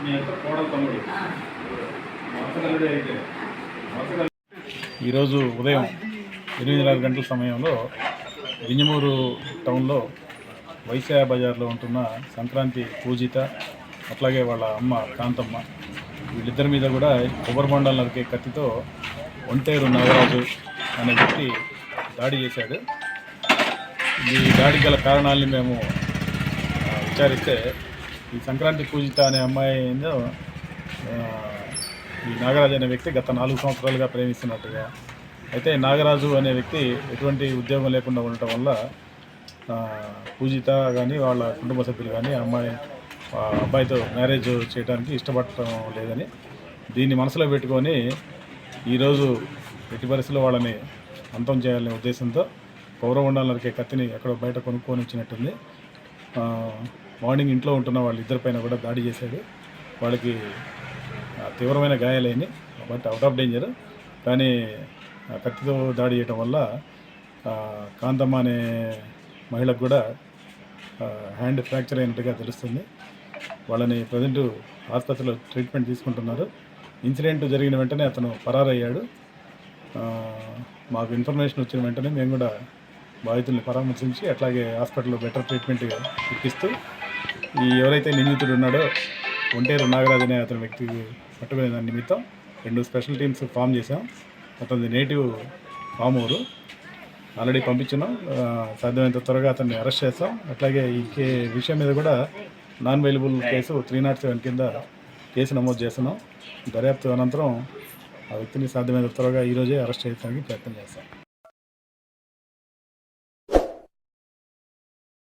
మా యొక్క కోడలు తమ్ముడు. ఆ, వరుసగల్లుడే అయితే. వరుసగల్లు ఈరోజు ఉదయం ఎనిమిదిన్నర గంటల సమయంలో వింజమూరు టౌన్లో వైశాయ బజార్లో ఉంటున్న సంక్రాంతి పూజిత అట్లాగే వాళ్ళ అమ్మ కాంతమ్మ వీళ్ళిద్దరి మీద కూడా కొబ్బరి బొండాలు నరికే కత్తితో ఒంటేరు నాగరాజు అనే వ్యక్తి దాడి చేశాడు. ఈ దాడి గల కారణాలని మేము విచారిస్తే ఈ సంక్రాంతి పూజిత అనే అమ్మాయి ఏందో ఈ నాగరాజు అనే వ్యక్తి గత నాలుగు సంవత్సరాలుగా ప్రేమిస్తున్నట్టుగా. అయితే నాగరాజు అనే వ్యక్తి ఎటువంటి ఉద్యోగం లేకుండా ఉండటం వల్ల పూజిత కానీ వాళ్ళ కుటుంబ సభ్యులు కానీ అమ్మాయి అబ్బాయితో మ్యారేజ్ చేయడానికి ఇష్టపడటం లేదని దీన్ని మనసులో పెట్టుకొని ఈరోజు ఎట్టి పరిస్థితుల్లో వాళ్ళని అంతం చేయాలనే ఉద్దేశంతో పౌరవండాలు నరికే కత్తిని ఎక్కడో బయట కొనుక్కొని వచ్చినట్టుంది. మార్నింగ్ ఇంట్లో ఉంటున్న వాళ్ళ ఇద్దరిపైన కూడా దాడి చేశాడు. వాళ్ళకి తీవ్రమైన గాయాలైనవి బట్ అవుట్ ఆఫ్ డేంజర్ కానీ కత్తితో దాడి చేయడం వల్ల కాంతమ్మ అనే మహిళకు కూడా హ్యాండ్ ఫ్రాక్చర్ అయినట్టుగా తెలుస్తుంది. వాళ్ళని ప్రజెంట్ ఆసుపత్రిలో ట్రీట్మెంట్ తీసుకుంటున్నారు. ఇన్సిడెంట్ జరిగిన వెంటనే అతను పరారయ్యాడు. మాకు ఇన్ఫర్మేషన్ వచ్చిన వెంటనే మేము కూడా బాధితుల్ని పరామర్శించి అట్లాగే హాస్పిటల్లో బెటర్ ట్రీట్మెంట్ ఇప్పిస్తూ ఈ ఎవరైతే నిందితుడు ఉన్నాడో ఒంటేరు నాగరాజ్ అనే అతని వ్యక్తికి పట్టుకునే దాని నిమిత్తం రెండు స్పెషల్ టీమ్స్ ఫామ్ చేసాం అతని నేటివ్ ఊరు ఆల్రెడీ పంపించినాం. సాధ్యమైనంత త్వరగా అతన్ని అరెస్ట్ చేస్తాం. అట్లాగే ఈ కే విషయం మీద కూడా non available case three nought seven కింద కేసు నమోదు చేస్తున్నాం. దర్యాప్తు అనంతరం ఆ వ్యక్తిని సాధ్యమైనంత త్వరగా ఈరోజే అరెస్ట్ చేయడానికి ప్రయత్నం చేస్తాం.